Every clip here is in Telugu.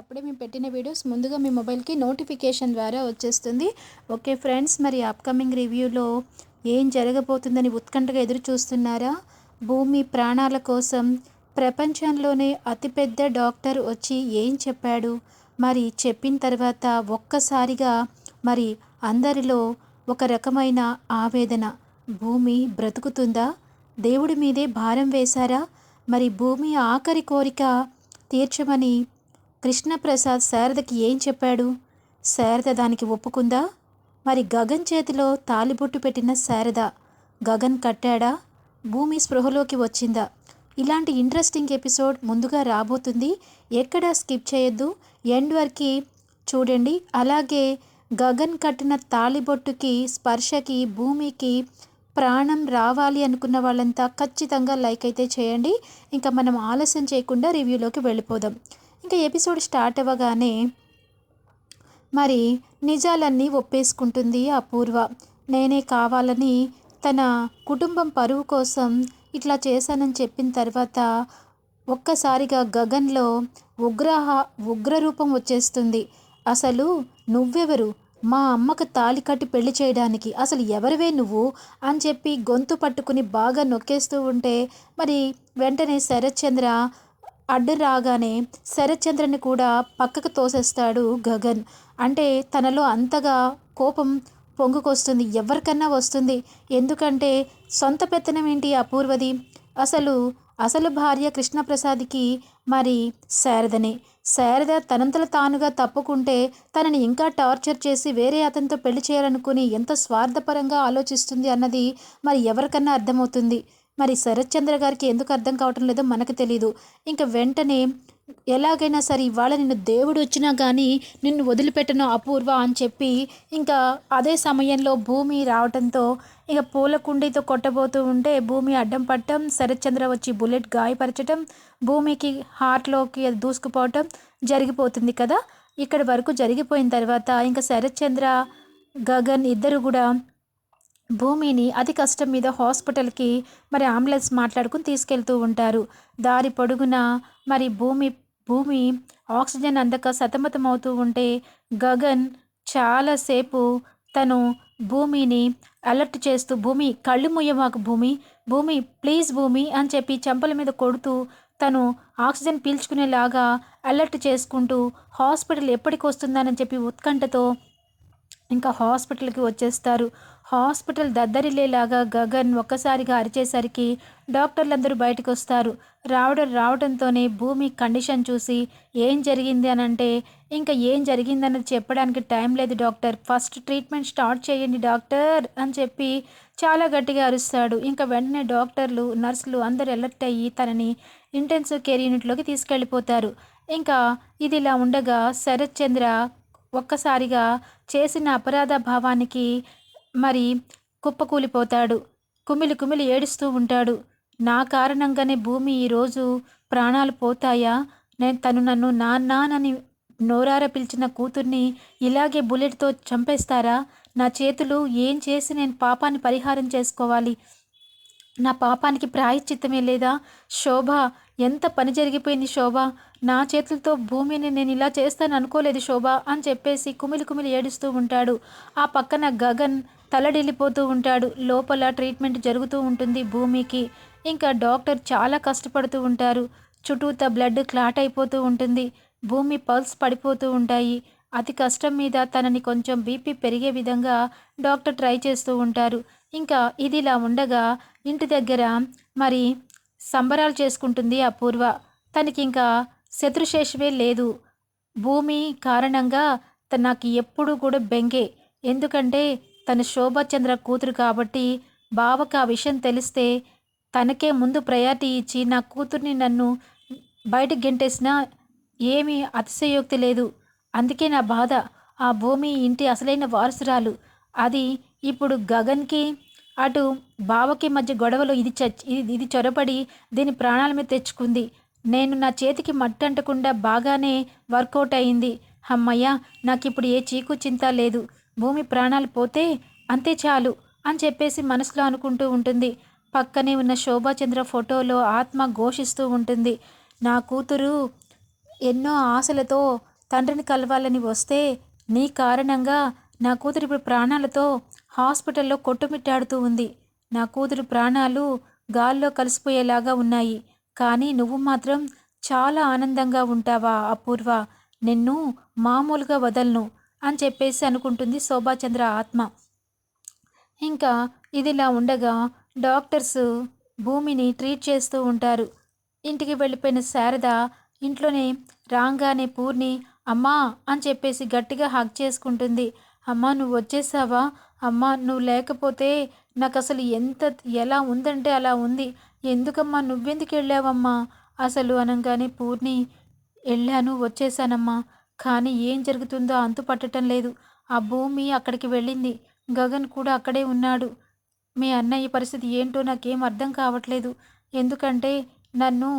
అప్పుడే మేము పెట్టిన వీడియోస్ ముందుగా మీ మొబైల్కి నోటిఫికేషన్ ద్వారా వచ్చేస్తుంది. ఓకే ఫ్రెండ్స్ మరి అప్కమింగ్ రివ్యూలో ఏం జరగబోతుందని ఉత్కంఠగా ఎదురు చూస్తున్నారా భూమి ప్రాణాల కోసం ప్రపంచంలోనే అతిపెద్ద డాక్టర్ వచ్చి ఏం చెప్పాడు? మరి చెప్పిన తర్వాత ఒక్కసారిగా మరి అందరిలో ఒక రకమైన ఆవేదన భూమి బ్రతుకుతుందా? దేవుడి మీదే భారం వేశారా? మరి భూమి ఆఖరి కోరిక తీర్చమని కృష్ణప్రసాద్ శారదకి ఏం చెప్పాడు? శారద దానికి ఒప్పుకుందా? మరి గగన్ చేతిలో తాలిబొట్టు పెట్టిన శారద గగన్ కట్టాడా? భూమి స్పృహలోకి వచ్చిందా? ఇలాంటి ఇంట్రెస్టింగ్ ఎపిసోడ్ ముందుగా రాబోతుంది. ఎక్కడా స్కిప్ చేయొద్దు. ఎండ్ వరకు చూడండి. అలాగే గగన్ కట్టిన తాళిబొట్టుకి స్పర్శకి భూమికి ప్రాణం రావాలి అనుకున్న వాళ్ళంతా ఖచ్చితంగా లైక్ అయితే చేయండి. ఇంకా మనం ఆలస్యం చేయకుండా రివ్యూలోకి వెళ్ళిపోదాం. ఇంకా ఎపిసోడ్ స్టార్ట్ అవ్వగానే మరి నిజాలన్నీ ఒప్పేసుకుంటుంది అపూర్వ. నేనే కావాలని తన కుటుంబం పరువు కోసం ఇట్లా చేశానని చెప్పిన తర్వాత ఒక్కసారిగా గగన్లో ఉగ్రహ ఉగ్రరూపం వచ్చేస్తుంది. అసలు నువ్వెవరు? మా అమ్మకు తాళి కట్టి పెళ్ళి చేయడానికి అసలు ఎవరివే నువ్వు? అని చెప్పి గొంతు పట్టుకుని బాగా నొక్కేస్తూ ఉంటే మరి వెంటనే శరత్చంద్ర అడ్డు రాగానే శరత్చంద్రని కూడా పక్కకు తోసేస్తాడు గగన్. అంటే తనలో అంతగా కోపం పొంగుకొస్తుంది. ఎవరికన్నా వస్తుంది. ఎందుకంటే సొంత పెత్తనం ఏంటి అపూర్వది అసలు అసలు భార్య కృష్ణప్రసాద్కి మరి శారదనే. శారద తనంతల తానుగా తప్పుకుంటే తనని ఇంకా టార్చర్ చేసి వేరే అతనితో పెళ్ళి చేయాలనుకుని ఎంత స్వార్థపరంగా ఆలోచిస్తుంది అన్నది మరి ఎవరికన్నా అర్థమవుతుంది. మరి శరత్చంద్ర గారికి ఎందుకు అర్థం కావటం లేదో మనకు తెలీదు. ఇంకా వెంటనే ఎలాగైనా సరే ఇవాళ నిన్ను దేవుడు వచ్చినా కానీ నిన్ను వదిలిపెట్టను అపూర్వ అని చెప్పి ఇంకా అదే సమయంలో భూమి రావడంతో ఇక పూల కుండీతో కొట్టబోతూ ఉంటే భూమి అడ్డం పట్టడం శరత్చంద్ర వచ్చి బుల్లెట్ గాయపరచడం భూమికి హార్ట్లోకి అది దూసుకుపోవటం జరిగిపోతుంది కదా. ఇక్కడి వరకు జరిగిపోయిన తర్వాత ఇంకా శరత్చంద్ర గగన్ ఇద్దరు కూడా భూమిని అతి కష్టం మీద హాస్పిటల్కి మరి అంబులెన్స్ మాట్లాడుకుని తీసుకెళ్తూ ఉంటారు. దారి పొడుగున మరి భూమి భూమి ఆక్సిజన్ అందక సతమతం అవుతూ ఉంటే గగన్ చాలాసేపు తను భూమిని అలర్ట్ చేస్తూ భూమి కళ్ళు ముయ్యమాకు భూమి భూమి ప్లీజ్ భూమి అని చెప్పి చెంపల మీద కొడుతూ తను ఆక్సిజన్ పీల్చుకునేలాగా అలర్ట్ చేసుకుంటూ హాస్పిటల్ ఎప్పటికి వస్తుందని చెప్పి ఉత్కంఠతో ఇంకా హాస్పిటల్కి వచ్చేస్తారు. హాస్పిటల్ దద్దరిల్లేలాగా గగన్ ఒక్కసారిగా అరిచేసరికి డాక్టర్లందరూ బయటకు వస్తారు రావడం రావడంతోనే భూమి కండిషన్ చూసి ఏం జరిగింది అని అంటే ఇంకా ఏం జరిగిందన్నది చెప్పడానికి టైం లేదు డాక్టర్. ఫస్ట్ ట్రీట్మెంట్ స్టార్ట్ చేయండి డాక్టర్ అని చెప్పి చాలా గట్టిగా అరుస్తాడు. ఇంకా వెంటనే డాక్టర్లు నర్సులు అందరూ అలర్ట్ అయ్యి తనని ఇంటెన్సివ్ కేర్ యూనిట్లోకి తీసుకెళ్ళిపోతారు. ఇంకా ఇది ఇలా ఉండగా శరత్ చంద్ర ఒక్కసారిగా చేసిన అపరాధ భావానికి మరి కుప్పకూలిపోతాడు. కుమిలి కుమిలి ఏడుస్తూ ఉంటాడు. నా కారణంగానే భూమి ఈరోజు ప్రాణాలు పోతాయా? నేను తను నన్ను నాన్నానని నోరార పిలిచిన కూతుర్ని ఇలాగే బుల్లెట్తో చంపేస్తారా? నా చేతులు ఏం చేసి నేను పాపాన్ని పరిహారం చేసుకోవాలి? నా పాపానికి ప్రాయశ్చిత్తమే లేదా? శోభ ఎంత పని జరిగిపోయింది శోభ? నా చేతులతో భూమిని నేను ఇలా చేస్తాను అనుకోలేదు శోభ అని చెప్పేసి కుమిలి కుమిలి ఏడుస్తూ ఉంటాడు. ఆ పక్కన గగన్ తలడిల్లిపోతూ ఉంటాడు. లోపల ట్రీట్మెంట్ జరుగుతూ ఉంటుంది భూమికి. ఇంకా డాక్టర్ చాలా కష్టపడుతూ ఉంటారు. చుట్టూత బ్లడ్ క్లాట్ అయిపోతూ ఉంటుంది. భూమి పల్స్ పడిపోతూ ఉంటాయి. అతి కష్టం మీద తనని కొంచెం బీపీ పెరిగే విధంగా డాక్టర్ ట్రై చేస్తూ ఉంటారు. ఇంకా ఇదిలా ఉండగా ఇంటి దగ్గర మరి సంబరాలు చేసుకుంటుంది అపూర్వ. తనకి ఇంకా శత్రుశేషమే లేదు. భూమి కారణంగా నాకు ఎప్పుడూ కూడా బెంగే. ఎందుకంటే తన శోభచంద్ర కూతురు కాబట్టి బావకు ఆ విషయం తెలిస్తే తనకే ముందు ప్రయారిటీ ఇచ్చి నా కూతుర్ని నన్ను బయటకు గెంటేసినా ఏమీ అతిశయోక్తి లేదు. అందుకే నా బాధ. ఆ భూమి ఇంటి అసలైన వారసురాలు. అది ఇప్పుడు గగన్కి అటు బావకి మధ్య గొడవలో ఇది చచ్ ఇది ఇది చొరబడి దీని ప్రాణాల మీద తెచ్చుకుంది. నేను నా చేతికి మట్టి అంటకుండా బాగానే వర్కౌట్ అయింది. అమ్మయ్య నాకు ఇప్పుడు ఏ చీకు చింత లేదు. భూమి ప్రాణాలు పోతే అంతే చాలు అని చెప్పేసి మనసులో అనుకుంటూ ఉంటుంది. పక్కనే ఉన్న శోభాచంద్ర ఫోటోలో ఆత్మ ఘోషిస్తూ ఉంటుంది. నా కూతురు ఎన్నో ఆశలతో తండ్రిని కలవాలని వస్తే నీ కారణంగా నా కూతురు ఇప్పుడు ప్రాణాలతో హాస్పిటల్లో కొట్టుమిట్టాడుతూ ఉంది. నా కూతురు ప్రాణాలు గాల్లో కలిసిపోయేలాగా ఉన్నాయి. కానీ నువ్వు మాత్రం చాలా ఆనందంగా ఉంటావా అపూర్వ? నిన్ను మామూలుగా వదలను. అని చెప్పేసి అనుకుంటుంది శోభాచంద్ర ఆత్మ. ఇంకా ఇదిలా ఉండగా డాక్టర్స్ భూమిని ట్రీట్ చేస్తూ ఉంటారు. ఇంటికి వెళ్ళిపోయిన శారద ఇంట్లోనే రాగానే పూర్ణి అమ్మా అని చెప్పేసి గట్టిగా హగ్ చేసుకుంటుంది. అమ్మా నువ్వు వచ్చేసావా? అమ్మా నువ్వు లేకపోతే నాకు అసలు ఎంత ఎలా ఉందంటే అలా ఉంది. ఎందుకమ్మా నువ్వెందుకు వెళ్ళావమ్మా? అసలు అనగానే పూర్ణి వెళ్ళాను వచ్చేసానమ్మా. కానీ ఏం జరుగుతుందో అంతు పట్టడం లేదు. ఆ భూమి అక్కడికి వెళ్ళింది. గగన్ కూడా అక్కడే ఉన్నాడు. మీ అన్నయ్య పరిస్థితి ఏంటో నాకేం అర్థం కావట్లేదు. ఎందుకంటే నన్ను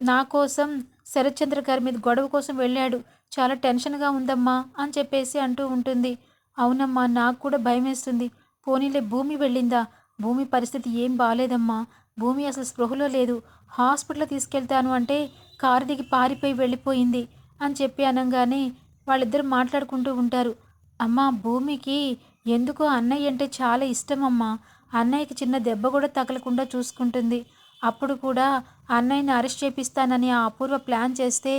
నా కోసం శరత్చంద్ర గారి మీద గొడవ కోసం వెళ్ళాడు. చాలా టెన్షన్గా ఉందమ్మా అని చెప్పేసి అంటూ ఉంటుంది. అవునమ్మా నాకు కూడా భయం వేస్తుంది పోనీలే భూమి వెళ్ళిందా? భూమి పరిస్థితి ఏం బాగాలేదమ్మా భూమి అసలు స్పృహలో లేదు. హాస్పిటల్ తీసుకెళ్తాను అంటే కారు దిగి పారిపోయి వెళ్ళిపోయింది. అని చెప్పి అనగానే వాళ్ళిద్దరు మాట్లాడుకుంటూ ఉంటారు. అమ్మా భూమికి ఎందుకో అన్నయ్య అంటే చాలా ఇష్టం అమ్మా అన్నయ్యకి చిన్న దెబ్బ కూడా తగలకుండా చూసుకుంటుంది. అప్పుడు కూడా అన్నయ్యని అరెస్ట్ చేపిస్తానని ఆ అపూర్వ ప్లాన్ చేస్తే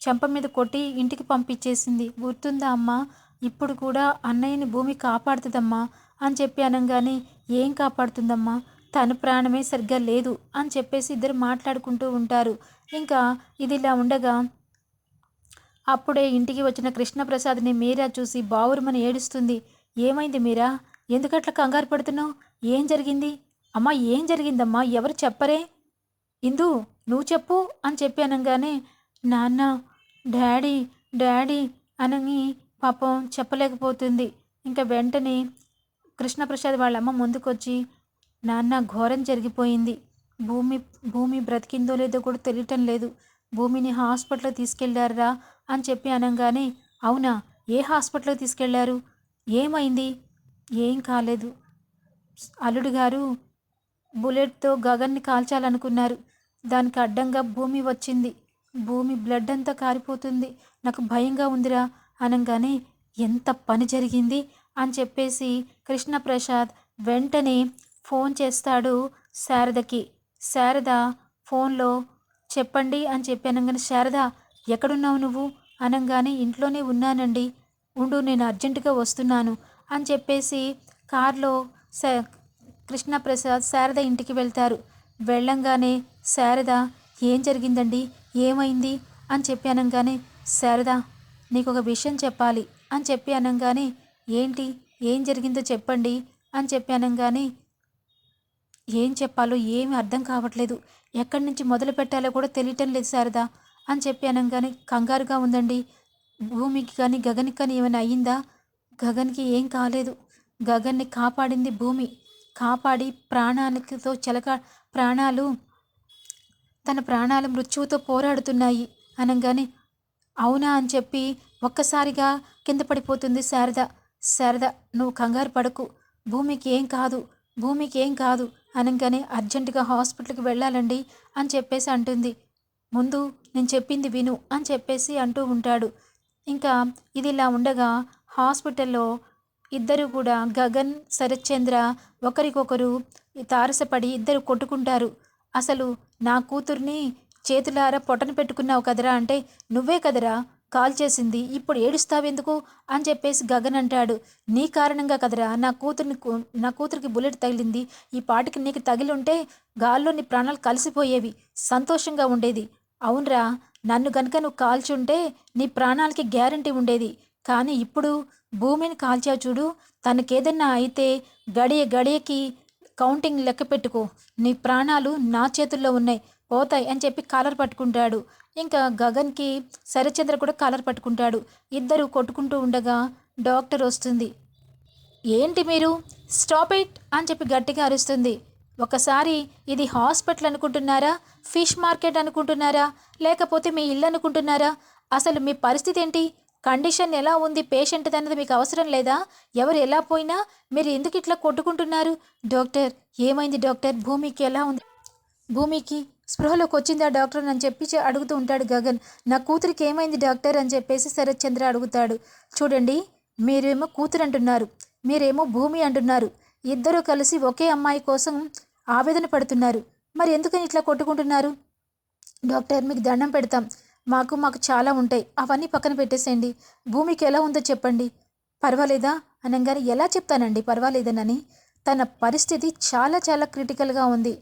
చెంప మీద కొట్టి ఇంటికి పంపించేసింది. గుర్తుందా అమ్మా? ఇప్పుడు కూడా అన్నయ్యని భూమి కాపాడుతుందమ్మా అని చెప్పి అనగానే ఏం కాపాడుతుందమ్మా? తన ప్రాణమే సరిగ్గా లేదు అని చెప్పేసి ఇద్దరు మాట్లాడుకుంటూ ఉంటారు. ఇంకా ఇది ఇలా ఉండగా అప్పుడే ఇంటికి వచ్చిన కృష్ణప్రసాద్ని మీరా చూసి బావురుమని ఏడుస్తుంది. ఏమైంది మీరా? ఎందుకట్లా కంగారు పడుతున్నావు? ఏం జరిగింది? అమ్మా ఏం జరిగిందమ్మా? ఎవరు చెప్పరే? ఇందు నువ్వు చెప్పు అని చెప్పానంగానే నాన్న డాడీ డాడీ అని పాపం చెప్పలేకపోతుంది. ఇంకా వెంటనే కృష్ణప్రసాద్ వాళ్ళ అమ్మ ముందుకొచ్చి నాన్న ఘోరం జరిగిపోయింది. భూమి భూమి బ్రతికిందో లేదో కూడా తెలియటం లేదు. భూమిని హాస్పిటల్కి తీసుకెళ్ళారా అని చెప్పి అనగానే అవునా? ఏ హాస్పిటల్కి తీసుకెళ్ళారు? ఏమైంది? ఏం కాలేదు. అల్లుడు గారు బుల్లెట్తో గగన్ని కాల్చాలనుకున్నారు. దానికి అడ్డంగా భూమి వచ్చింది. భూమి బ్లడ్ అంతా కారిపోతుంది. నాకు భయంగా ఉందిరా అనగానే ఎంత పని జరిగింది? అని చెప్పేసి కృష్ణప్రసాద్ వెంటనే ఫోన్ చేస్తాడు శారదకి. శారద ఫోన్లో చెప్పండి అని చెప్పి అనగానే శారద ఎక్కడున్నావు నువ్వు? అనగానే ఇంట్లోనే ఉన్నానండి. ఉండు నేను అర్జెంటుగా వస్తున్నాను అని చెప్పేసి కారులో స కృష్ణప్రసాద్ శారద ఇంటికి వెళ్తారు. వెళ్ళంగానే శారద ఏం జరిగిందండి? ఏమైంది? అని చెప్పి అనగానే శారద నీకు ఒక విషయం చెప్పాలి అని చెప్పి అనగానే ఏంటి? ఏం జరిగిందో చెప్పండి అని చెప్పి అనగానే ఏం చెప్పాలో ఏమీ అర్థం కావట్లేదు. ఎక్కడి నుంచి మొదలు పెట్టాలో కూడా తెలియటం లేదు శారదా. అని చెప్పి అనగానే కంగారుగా ఉందండి. భూమికి కానీ గగన్కి కానీ ఏమైనా అయ్యిందా? గగన్కి ఏం కాలేదు. గగన్ని కాపాడింది భూమి. కాపాడి ప్రాణాలతో చెలక ప్రాణాలు తన ప్రాణాలు మృత్యువుతో పోరాడుతున్నాయి. అనగానే అవునా? అని చెప్పి ఒక్కసారిగా కింద పడిపోతుంది శారద. శారద నువ్వు కంగారు పడకు. భూమికి ఏం కాదు. భూమికి ఏం కాదు. అనగానే అర్జెంటుగా హాస్పిటల్కి వెళ్ళాలండి అని చెప్పేసి అంటుంది. ముందు నేను చెప్పింది విను అని చెప్పేసి అంటూ ఉంటాడు. ఇంకా ఇది ఇలా ఉండగా హాస్పిటల్లో ఇద్దరు కూడా గగన్ శరత్చంద్ర ఒకరికొకరు తారసపడి ఇద్దరు కొట్టుకుంటారు. అసలు నా కూతుర్ని చేతులారా పొట్టను పెట్టుకున్నావు కదరా అంటే నువ్వే కదరా కాల్ చేసింది ఇప్పుడు ఏడుస్తావెందుకు అని చెప్పేసి గగన్ అంటాడు. నీ కారణంగా కదరా నా కూతుర్ని నా కూతురికి బుల్లెట్ తగిలింది ఈ పాటికి నీకు తగిలి ఉంటే గాల్లో నీ ప్రాణాలు కలిసిపోయేవి. సంతోషంగా ఉండేది. అవునరా నన్ను గనుక నువ్వు కాల్చుంటే నీ ప్రాణాలకి గ్యారంటీ ఉండేది. కానీ ఇప్పుడు భూమిని కాల్చావు చూడు తనకేదన్నా అయితే గడియ గడియకి కౌంటింగ్ లెక్క పెట్టుకో. నీ ప్రాణాలు నా చేతుల్లో ఉన్నాయి పోతాయి అని చెప్పి కాలర్ పట్టుకుంటాడు. ఇంకా గగన్కి శరచంద్ర కూడా కాలర్ పట్టుకుంటాడు. ఇద్దరు కొట్టుకుంటూ ఉండగా డాక్టర్ వస్తుంది. ఏంటి మీరు? స్టాప్ ఇట్ అని చెప్పి గట్టిగా అరుస్తుంది. ఒకసారి ఇది హాస్పిటల్ అనుకుంటున్నారా? ఫిష్ మార్కెట్ అనుకుంటున్నారా? లేకపోతే మీ ఇల్లు అనుకుంటున్నారా? అసలు మీ పరిస్థితి ఏంటి? కండిషన్ ఎలా ఉంది? పేషెంట్ అన్నది మీకు అవసరం లేదా? ఎవరు ఎలా పోయినా మీరు ఎందుకు ఇట్లా కొట్టుకుంటున్నారు? డాక్టర్ ఏమైంది డాక్టర్? భూమికి ఎలా ఉంది? భూమికి స్పృహలోకి వచ్చిందా డాక్టర్ అని చెప్పి అడుగుతూ ఉంటాడు గగన్. నా కూతురికి ఏమైంది డాక్టర్ అని చెప్పేసి శరత్ చంద్ర అడుగుతాడు. చూడండి మీరేమో కూతురు అంటున్నారు మీరేమో భూమి అంటున్నారు. ఇద్దరూ కలిసి ఒకే అమ్మాయి కోసం ఆవేదన పడుతున్నారు. మరి ఎందుకని ఇట్లా కొట్టుకుంటున్నారు? డాక్టర్ మీకు దండం పెడతాం. మాకు మాకు చాలా ఉంటాయి. అవన్నీ పక్కన పెట్టేసేయండి. భూమికి ఎలా ఉందో చెప్పండి. పర్వాలేదా? అనగానే ఎలా చెప్తానండి? పర్వాలేదనని. తన పరిస్థితి చాలా చాలా క్రిటికల్గా ఉంది.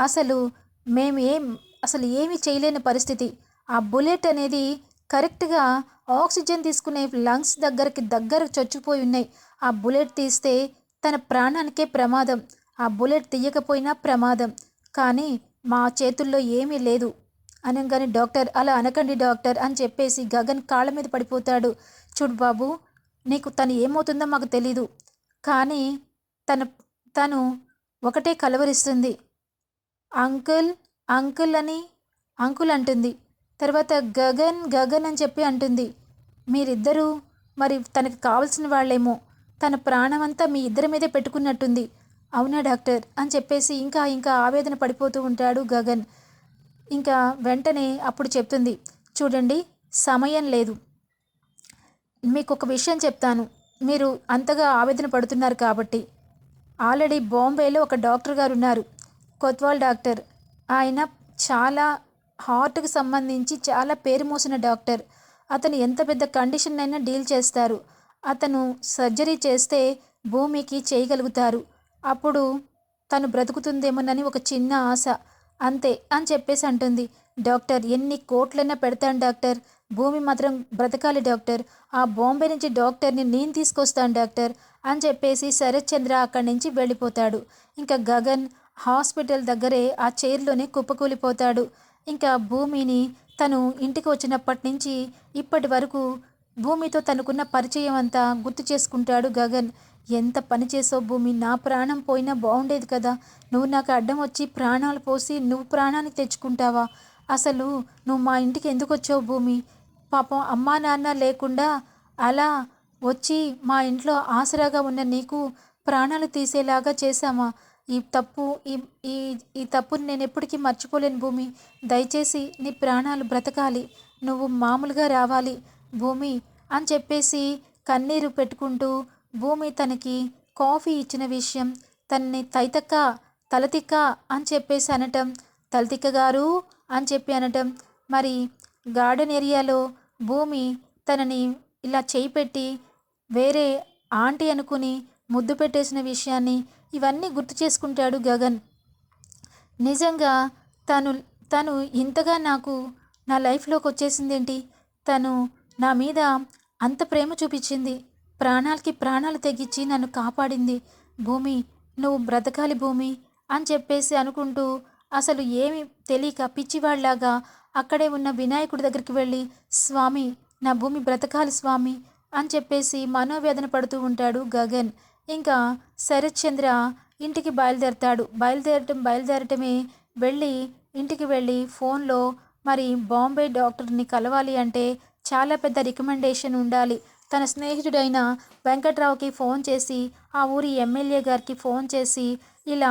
అసలు మేము ఏం అసలు ఏమీ చేయలేని పరిస్థితి. ఆ బుల్లెట్ అనేది కరెక్ట్గా ఆక్సిజన్ తీసుకునే లంగ్స్ దగ్గరికి దగ్గర చొచ్చిపోయి ఉన్నాయి. ఆ బుల్లెట్ తీస్తే తన ప్రాణానికే ప్రమాదం. ఆ బుల్లెట్ తీయకపోయినా ప్రమాదం. కానీ మా చేతుల్లో ఏమీ లేదు. అనగానే డాక్టర్ అలా అనకండి డాక్టర్ అని చెప్పేసి గగన్ కాళ్ళ మీద పడిపోతాడు. చూడు బాబు నీకు తను ఏమవుతుందో మాకు తెలీదు. కానీ తన తను ఒకటే కలవరిస్తుంది. అంకుల్ అంకుల్ అని అంకుల్ అంటుంది. తర్వాత గగన్ గగన్ అని చెప్పి అంటుంది. మీరిద్దరూ మరి తనకు కావాల్సిన వాళ్ళేమో. తన ప్రాణమంతా మీ ఇద్దరి మీదే పెట్టుకున్నట్టుంది. అవునా డాక్టర్? అని చెప్పేసి ఇంకా ఇంకా ఆవేదన పడిపోతూ ఉంటాడు గగన్. ఇంకా వెంటనే అప్పుడు చెప్తుంది చూడండి సమయం లేదు. మీకు ఒక విషయం చెప్తాను. మీరు అంతగా ఆవేదన పడుతున్నారు కాబట్టి. ఆల్రెడీ బాంబేలో ఒక డాక్టర్ గారు ఉన్నారు. కొత్వాల్ డాక్టర్. ఆయన చాలా హార్ట్కి సంబంధించి చాలా పేరు మోసిన డాక్టర్. అతను ఎంత పెద్ద కండిషన్ అయినా డీల్ చేస్తారు. అతను సర్జరీ చేస్తే భూమికి చేయగలుగుతారు. అప్పుడు తను బ్రతుకుతుందేమోనని ఒక చిన్న ఆశ. అంతే అని చెప్పేసి అంటుంది. డాక్టర్ ఎన్ని కోట్లైనా పెడతాను డాక్టర్. భూమి మాత్రం బ్రతకాలి డాక్టర్. ఆ బాంబే నుంచి డాక్టర్ని నేను తీసుకొస్తాను డాక్టర్ అని చెప్పేసి శరత్ చంద్ర అక్కడి నుంచి వెళ్ళిపోతాడు. ఇంకా గగన్ హాస్పిటల్ దగ్గరే ఆ చైర్లోనే కుప్పకూలిపోతాడు. ఇంకా భూమిని తను ఇంటికి వచ్చినప్పటి నుంచి ఇప్పటి వరకు భూమితో తనకున్న పరిచయం అంతా గుర్తు చేసుకుంటాడు గగన్. ఎంత పని చేసావు భూమి? నా ప్రాణం పోయినా బాగుండేది కదా. నువ్వు నాకు అడ్డం వచ్చి ప్రాణాలు పోసి నువ్వు ప్రాణాన్ని తెచ్చుకుంటావా? అసలు నువ్వు మా ఇంటికి ఎందుకు వచ్చావు భూమి? పాపం అమ్మా నాన్న లేకుండా అలా వచ్చి మా ఇంట్లో ఆసరాగా ఉన్న నీకు ప్రాణాలు తీసేలాగా చేశామా? ఈ తప్పు ఈ ఈ ఈ తప్పుని నేను ఎప్పటికీ మర్చిపోలేను భూమి. దయచేసి నీ ప్రాణాలు బ్రతకాలి. నువ్వు మామూలుగా రావాలి. భూమి అని చెప్పేసి కన్నీరు పెట్టుకుంటూ భూమి తనకి కాఫీ ఇచ్చిన విషయం తన్ని తైతక్క తలతిక్క అని చెప్పేసి అనటం తలతిక్క గారు అని చెప్పి అనటం. మరి గార్డెన్ ఏరియాలో భూమి తనని ఇలా చేయి పెట్టి వేరే ఆంటీ అనుకుని ముద్దు పెట్టేసిన విషయాన్ని ఇవన్నీ గుర్తు చేసుకుంటాడు గగన్. నిజంగా తను తను ఇంతగా నాకు నా లైఫ్లోకి వచ్చేసిందేంటి? తను నా మీద అంత ప్రేమ చూపించింది. ప్రాణాలకి ప్రాణాలు తెగించి నన్ను కాపాడింది. భూమి నువ్వు బ్రతకాలి భూమి అని చెప్పేసి అనుకుంటూ అసలు ఏమి తెలియక పిచ్చివాళ్ళాగా అక్కడే ఉన్న వినాయకుడి దగ్గరికి వెళ్ళి స్వామి నా భూమి బ్రతకాలి స్వామి అని చెప్పేసి మనోవేదన పడుతూ ఉంటాడు గగన్. ఇంకా శరత్చంద్ర ఇంటికి బయలుదేరతాడు. బయలుదేరటం బయలుదేరటమే వెళ్ళి ఇంటికి వెళ్ళి ఫోన్లో మరి బాంబే డాక్టర్ని కలవాలి అంటే చాలా పెద్ద రికమెండేషన్ ఉండాలి. తన స్నేహితుడైన వెంకట్రావుకి ఫోన్ చేసి ఆ ఊరి ఎమ్మెల్యే గారికి ఫోన్ చేసి ఇలా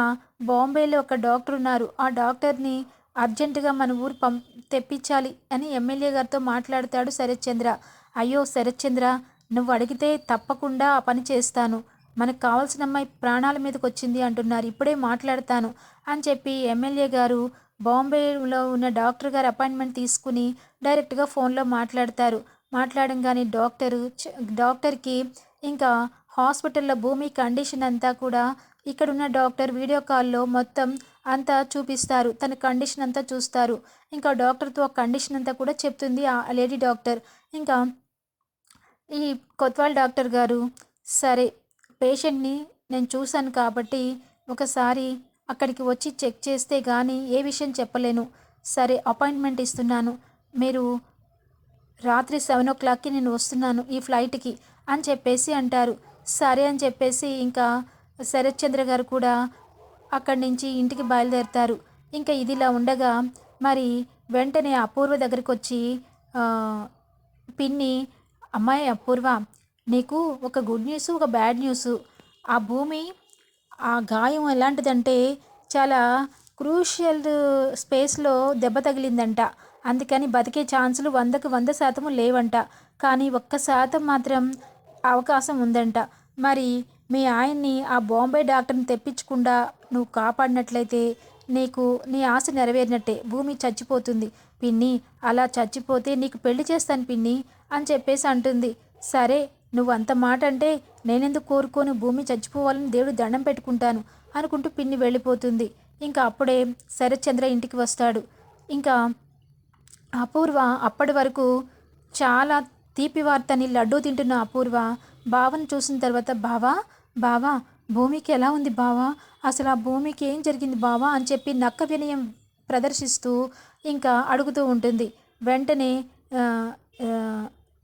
బాంబేలో ఒక డాక్టర్ ఉన్నారు. ఆ డాక్టర్ని అర్జెంటుగా మన ఊరు పం తెప్పించాలి అని ఎమ్మెల్యే గారితో మాట్లాడతాడు శరత్ చంద్ర అయ్యో శరత్ చంద్ర నువ్వు అడిగితే తప్పకుండా ఆ పని చేస్తాను. మనకు కావాల్సిన అమ్మాయి ప్రాణాల మీదకి వచ్చింది అంటున్నారు. ఇప్పుడే మాట్లాడతాను అని చెప్పి ఎమ్మెల్యే గారు బాంబేలో ఉన్న డాక్టర్ గారు అపాయింట్మెంట్ తీసుకుని డైరెక్ట్గా ఫోన్లో మాట్లాడతారు. మాట్లాడంగానే డాక్టరు చ- డాక్టర్కి ఇంకా హాస్పిటల్లో భూమి కండిషన్ అంతా కూడా ఇక్కడున్న డాక్టర్ వీడియో కాల్లో మొత్తం అంతా చూపిస్తారు. తన కండిషన్ అంతా చూస్తారు. ఇంకా డాక్టర్తో కండిషన్ అంతా కూడా చెప్తుంది ఆ లేడీ డాక్టర్. ఇంకా ఈ కొత్వాల్ డాక్టర్ గారు సరే పేషెంట్ని నేను చూశాను కాబట్టి ఒకసారి అక్కడికి వచ్చి చెక్ చేస్తే కానీ ఏ విషయం చెప్పలేను. సరే అపాయింట్మెంట్ ఇస్తున్నాను. మీరు రాత్రి సెవెన్ ఓ క్లాక్కి నేను వస్తున్నాను ఈ ఫ్లైట్కి అని చెప్పేసి అంటారు. సరే అని చెప్పేసి ఇంకా శరత్ చంద్ర గారు కూడా అక్కడి నుంచి ఇంటికి బయలుదేరుతారు. ఇంకా ఇదిలా ఉండగా మరి వెంటనే అపూర్వ దగ్గరికి వచ్చి పిన్ని అమ్మాయి అపూర్వ నీకు ఒక గుడ్ న్యూస్ ఒక బ్యాడ్ న్యూస్. ఆ భూమి ఆ గాయం ఎలాంటిదంటే చాలా క్రూషియల్ స్పేస్లో దెబ్బ తగిలిందంట. అందుకని బతికే ఛాన్సులు వందకు వంద శాతం లేవంట. కానీ ఒక్క శాతం మాత్రం అవకాశం ఉందంట. మరి మీ ఆయన్ని ఆ బాంబే డాక్టర్ని తెప్పించకుండా నువ్వు కాపాడినట్లయితే నీకు నీ ఆశ నెరవేరినట్టే. భూమి చచ్చిపోతుంది. పిన్ని అలా చచ్చిపోతే నీకు పెళ్ళి చేస్తాను పిన్ని అని చెప్పేసి అంటుంది. సరే నువ్వు అంత మాట అంటే నేనెందుకు కోరుకోను? భూమి చచ్చిపోవాలని దేవుడు దండం పెట్టుకుంటాను అనుకుంటూ పిన్ని వెళ్ళిపోతుంది. ఇంకా అప్పుడే శరత్చంద్ర ఇంటికి వస్తాడు. ఇంకా అపూర్వ అప్పటి వరకు చాలా తీపి వార్తని లడ్డూ తింటున్న అపూర్వ బావను చూసిన తర్వాత బావా బావా భూమికి ఎలా ఉంది బావా? అసలు ఆ భూమికి ఏం జరిగింది బావా? అని చెప్పి నక్క వినయం ప్రదర్శిస్తూ ఇంకా అడుగుతూ ఉంటుంది. వెంటనే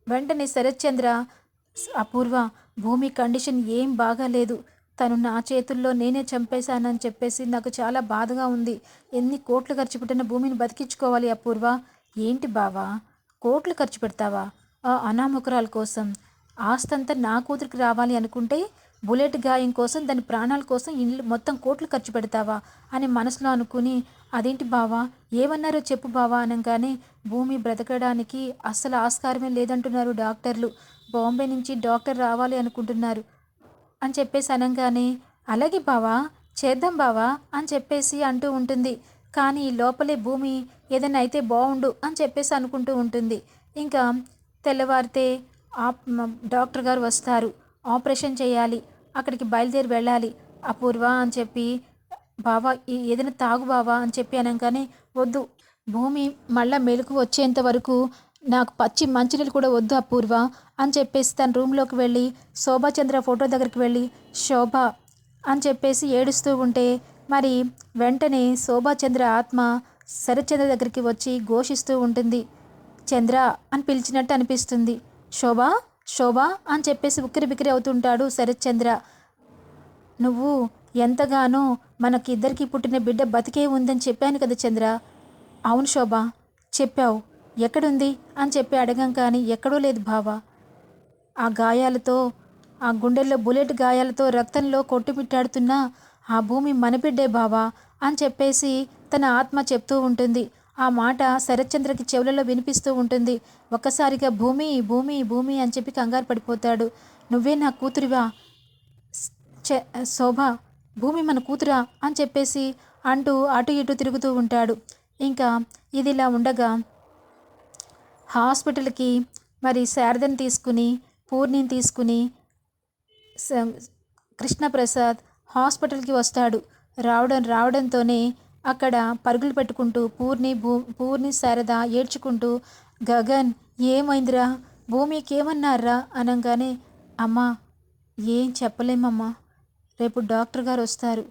వెంటనే శరత్చంద్ర అపూర్వ భూమి కండిషన్ ఏం బాగాలేదు. తను నా చేతుల్లో నేనే చంపేశానని చెప్పేసి నాకు చాలా బాధగా ఉంది. ఎన్ని కోట్లు ఖర్చు పెట్టిన భూమిని బతికించుకోవాలి అపూర్వ. ఏంటి బావా? కోట్లు ఖర్చు పెడతావా? ఆ అనామకురాల కోసం. ఆస్తంతా నా కూతురికి రావాలి అనుకుంటే బుల్లెట్ గాయం కోసం దాని ప్రాణాల కోసం ఇల్లు మొత్తం కోట్లు ఖర్చు పెడతావా అని మనసులో అనుకుని అదేంటి బావా? ఏమన్నారో చెప్పు బావా అనగానే భూమి బ్రతకడానికి అస్సలు ఆస్కారమే లేదంటున్నారు డాక్టర్లు. బాంబే నుంచి డాక్టర్ రావాలి అనుకుంటున్నారు అని చెప్పేసి అనగానే అలాగే బావా చేద్దాం బావా అని చెప్పేసి అంటూ ఉంటుంది. కానీ ఈ లోపలే భూమి ఏదైనా అయితే బాగుండు అని చెప్పేసి అనుకుంటూ ఉంటుంది. ఇంకా తెల్లవారితే ఆప్ డాక్టర్ గారు వస్తారు. ఆపరేషన్ చేయాలి. అక్కడికి బయలుదేరి వెళ్ళాలి. అపూర్వ అని చెప్పి బావా ఏదైనా తాగు బావా అని చెప్పి అనగానే వద్దు. భూమి మళ్ళా మెలకు వచ్చేంత వరకు నాకు పచ్చి మంచినీళ్ళు కూడా వద్దు అపూర్వ అని చెప్పేసి తన రూమ్లోకి వెళ్ళి శోభాచంద్ర ఫోటో దగ్గరికి వెళ్ళి శోభ అని చెప్పేసి ఏడుస్తూ ఉంటే మరి వెంటనే శోభాచంద్ర ఆత్మ శరత్చంద్ర దగ్గరికి వచ్చి ఘోషిస్తూ ఉంటుంది. చంద్ర అని పిలిచినట్టు అనిపిస్తుంది. శోభ శోభ అని చెప్పేసి ఉక్కిరి బిక్కిరి అవుతుంటాడు శరత్చంద్ర. నువ్వు ఎంతగానో మనకిద్దరికి పుట్టిన బిడ్డ బతికే ఉందని చెప్పాను కదా చంద్ర. అవును శోభ చెప్పావు. ఎక్కడుంది? అని చెప్పి అడగం కానీ ఎక్కడూ లేదు బావా. ఆ గాయాలతో ఆ గుండెల్లో బుల్లెట్ గాయాలతో రక్తంలో కొట్టుమిట్టాడుతున్న ఆ భూమి మనబిడ్డే బావా అని చెప్పేసి తన ఆత్మ చెప్తూ ఉంటుంది. ఆ మాట శరత్చంద్రకి చెవులలో వినిపిస్తూ ఉంటుంది. ఒక్కసారిగా భూమి భూమి భూమి అని చెప్పి కంగారు పడిపోతాడు. నువ్వే నా కూతురివా? శోభ భూమి మన కూతురా? అని చెప్పేసి అంటూ అటు ఇటు తిరుగుతూ ఉంటాడు. ఇంకా ఇది ఇలా ఉండగా హాస్పిటల్కి మరి శారదని తీసుకుని పూర్ణిని తీసుకుని కృష్ణప్రసాద్ హాస్పిటల్కి వస్తాడు. రావడం రావడంతోనే అక్కడ పరుగులు పెట్టుకుంటూ పూర్ణి భూ పూర్ణి శారద ఏడ్చుకుంటూ గగన్ ఏమైందిరా? భూమికి ఏమన్నారా అనగానే అమ్మా ఏం చెప్పలేమమ్మా. రేపు డాక్టర్ గారు వస్తారు.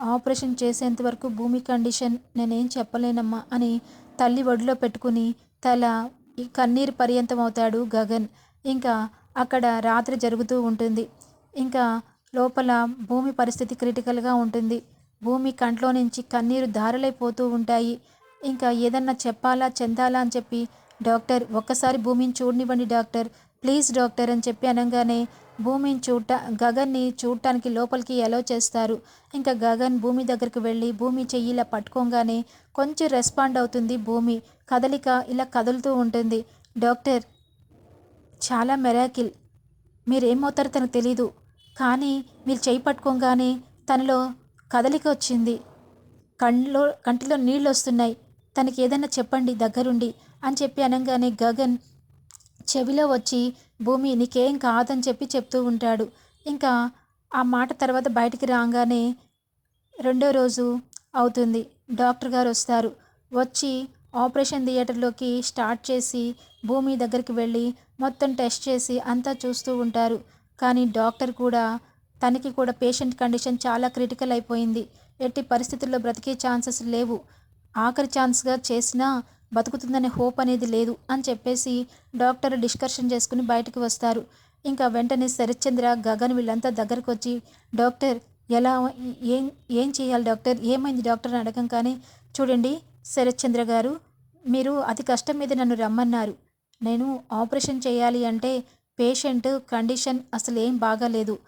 ఆపరేషన్ చేసేంత వరకు భూమి కండిషన్ నేనేం చెప్పలేనమ్మా అని తల్లి ఒడిలో పెట్టుకుని తల కన్నీరు పర్యంతం అవుతాడు గగన్. ఇంకా అక్కడ రాత్రి జరుగుతూ ఉంటుంది. ఇంకా లోపల భూమి పరిస్థితి క్రిటికల్గా ఉంటుంది. భూమి కంట్లో నుంచి కన్నీరు ధారలైపోతూ ఉంటాయి. ఇంకా ఏదన్నా చెప్పాలా చెందాలా అని చెప్పి డాక్టర్ ఒక్కసారి భూమిని చూడనివ్వండి డాక్టర్. ప్లీజ్ డాక్టర్ అని చెప్పి అనగానే భూమిని చూడట గగన్ని చూడటానికి లోపలికి ఎలో చేస్తారు. ఇంకా గగన్ భూమి దగ్గరికి వెళ్ళి భూమి చెయ్యిలా పట్టుకోగానే కొంచెం రెస్పాండ్ అవుతుంది భూమి. కదలిక ఇలా కదులుతూ ఉంటుంది. డాక్టర్ చాలా మెరాకిల్. మీరేమవుతారో తనకు తెలీదు. కానీ మీరు చేయి పట్టుకోగానే తనలో కదలిక వచ్చింది. కండ్లో కంటిలో నీళ్ళు వస్తున్నాయి. తనకి ఏదైనా చెప్పండి దగ్గరుండి అని చెప్పి అనగానే గగన్ చెవిలో వచ్చి భూమి నీకేం కాదని చెప్పి చెప్తూ ఉంటాడు. ఇంకా ఆ మాట తర్వాత బయటికి రాగానే రెండో రోజు అవుతుంది. డాక్టర్ గారు వస్తారు. వచ్చి ఆపరేషన్ థియేటర్లోకి స్టార్ట్ చేసి భూమి దగ్గరికి వెళ్ళి మొత్తం టెస్ట్ చేసి అంతా చూస్తూ ఉంటారు. కానీ డాక్టర్ కూడా తనకి కూడా పేషెంట్ కండిషన్ చాలా క్రిటికల్ అయిపోయింది. ఎట్టి పరిస్థితుల్లో బ్రతికే ఛాన్సెస్ లేవు. ఆఖరి ఛాన్స్గా చేసినా బతుకుతుందనే హోప్ అనేది లేదు అని చెప్పేసి డాక్టర్ డిస్కషన్ చేసుకుని బయటకు వస్తారు. ఇంకా వెంటనే శరత్చంద్ర గగన్ వీళ్ళంతా దగ్గరకు వచ్చి డాక్టర్ ఎలా ఏం ఏం చేయాలి డాక్టర్? ఏమైంది డాక్టర్ అని అడగం కానీ చూడండి శరత్చంద్ర గారు మీరు అతి కష్టం మీద నన్ను రమ్మన్నారు. నేను ఆపరేషన్ చేయాలి అంటే పేషెంట్ కండిషన్ అసలు ఏం బాగాలేదు.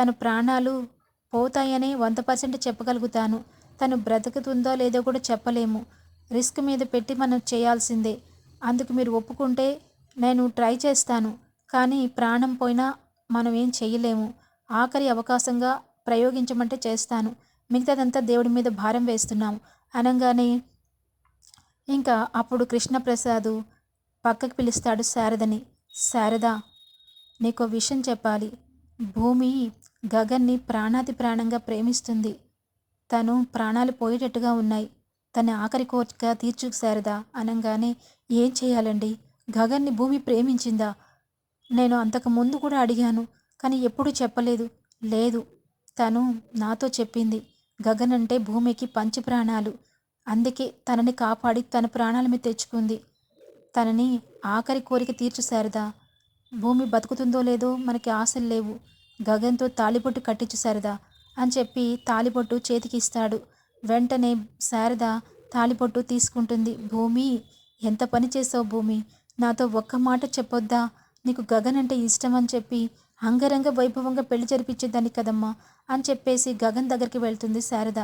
తను ప్రాణాలు పోతాయని వంద పర్సెంట్ చెప్పగలుగుతాను. తను బ్రతుకుతుందో లేదో కూడా చెప్పలేము. రిస్క్ మీద పెట్టి మనం చేయాల్సిందే. అందుకు మీరు ఒప్పుకుంటే నేను ట్రై చేస్తాను. కానీ ప్రాణం పోయినా మనం ఏం చేయలేము. ఆఖరి అవకాశంగా ప్రయోగించమంటే చేస్తాను. మిగతాదంతా దేవుడి మీద భారం వేస్తున్నాము. అనగానే ఇంకా అప్పుడు కృష్ణప్రసాదు పక్కకి పిలుస్తాడు శారదని. శారద నీకు విషయం చెప్పాలి. భూమి గగన్ని ప్రాణాతి ప్రాణంగా ప్రేమిస్తుంది. తను ప్రాణాలు పోయేటట్టుగా ఉన్నాయి. తన ఆఖరి కోరిక తీర్చు శారదా అనగానే ఏం చేయాలండి? గగన్ని భూమి ప్రేమించిందా? నేను అంతకు ముందు కూడా అడిగాను కానీ ఎప్పుడూ చెప్పలేదు. లేదు. తను నాతో చెప్పింది. గగన్ అంటే భూమికి పంచి ప్రాణాలు. అందుకే తనని కాపాడి తన ప్రాణాల మీద తెచ్చుకుంది. తనని ఆఖరి కోరిక తీర్చు శారదా. భూమి బతుకుతుందో లేదో మనకి ఆశలు లేవు. గగన్తో తాలిబొట్టు కట్టించు శారదా అని చెప్పి తాలిబొట్టు చేతికి ఇస్తాడు. వెంటనే శారద తాలిబొట్టు తీసుకుంటుంది. భూమి ఎంత పని చేసావు భూమి? నాతో ఒక్క మాట చెప్పొద్దా? నీకు గగన్ అంటే ఇష్టం అని చెప్పి అంగరంగ వైభవంగా పెళ్ళి జరిపించేదాన్ని కదమ్మా అని చెప్పేసి గగన్ దగ్గరికి వెళ్తుంది శారద.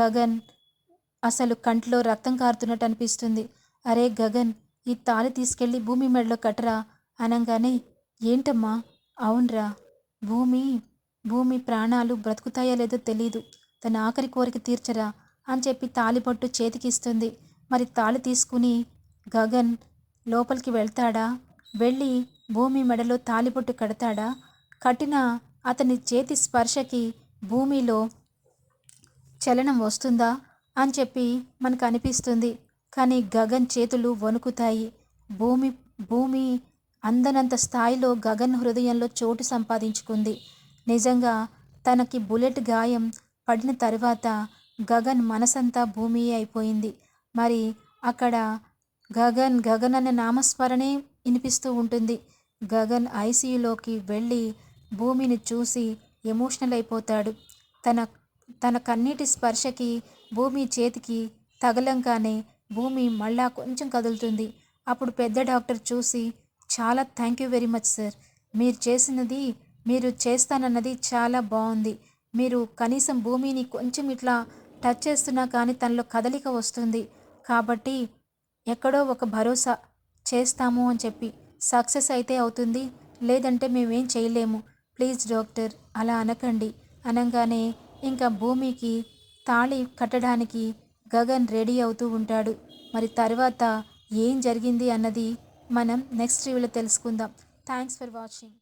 గగన్ అసలు కంట్లో రక్తం కారుతున్నట్టు అనిపిస్తుంది. అరే గగన్ ఈ తాళి తీసుకెళ్ళి భూమి మెడలో కట్టరా? అనగానే ఏంటమ్మా? అవునరా. భూమి భూమి ప్రాణాలు బ్రతుకుతాయో లేదో తెలీదు. తన ఆఖరి కోరిక తీర్చరా? అని చెప్పి తాలిపట్టు చేతికిస్తుంది. మరి తాళి తీసుకుని గగన్ లోపలికి వెళ్తాడా? వెళ్ళి భూమి మెడలో తాలిపొట్టు కడతాడా? కట్టిన అతని చేతి స్పర్శకి భూమిలో చలనం వస్తుందా? అని చెప్పి మనకు అనిపిస్తుంది కానీ గగన్ చేతులు వణుకుతాయి. భూమి భూమి అందనంత స్థాయిలో గగన్ హృదయంలో చోటు సంపాదించుకుంది. నిజంగా తనకి బుల్లెట్ గాయం పడిన తర్వాత గగన్ మనసంతా భూమి అయిపోయింది. మరి అక్కడ గగన్ గగన్ అనే నామస్మరణే వినిపిస్తూ ఉంటుంది. గగన్ ఐసీయూలోకి వెళ్ళి భూమిని చూసి ఎమోషనల్ అయిపోతాడు. తన తన కన్నీటి స్పర్శకి భూమి చేతికి తగలంగానే భూమి మళ్ళా కొంచెం కదులుతుంది. అప్పుడు పెద్ద డాక్టర్ చూసి చాలా thank you very much sir. మీరు చేసినది మీరు చేస్తానన్నది చాలా బాగుంది. మీరు కనీసం భూమిని కొంచెం ఇట్లా టచ్ చేస్తున్నా కానీ తనలో కదలిక వస్తుంది. కాబట్టి ఎక్కడో ఒక భరోసా చేస్తాము అని చెప్పి సక్సెస్ అయితే అవుతుంది. లేదంటే మేమేం చేయలేము. ప్లీజ్ డాక్టర్ అలా అనకండి. అనగానే ఇంకా భూమికి తాళి కట్టడానికి గగన్ రెడీ అవుతూ ఉంటాడు. మరి తర్వాత ఏం జరిగింది అన్నది మనం నెక్స్ట్ రివ్యూలో తెలుసుకుందాం. Thanks for watching.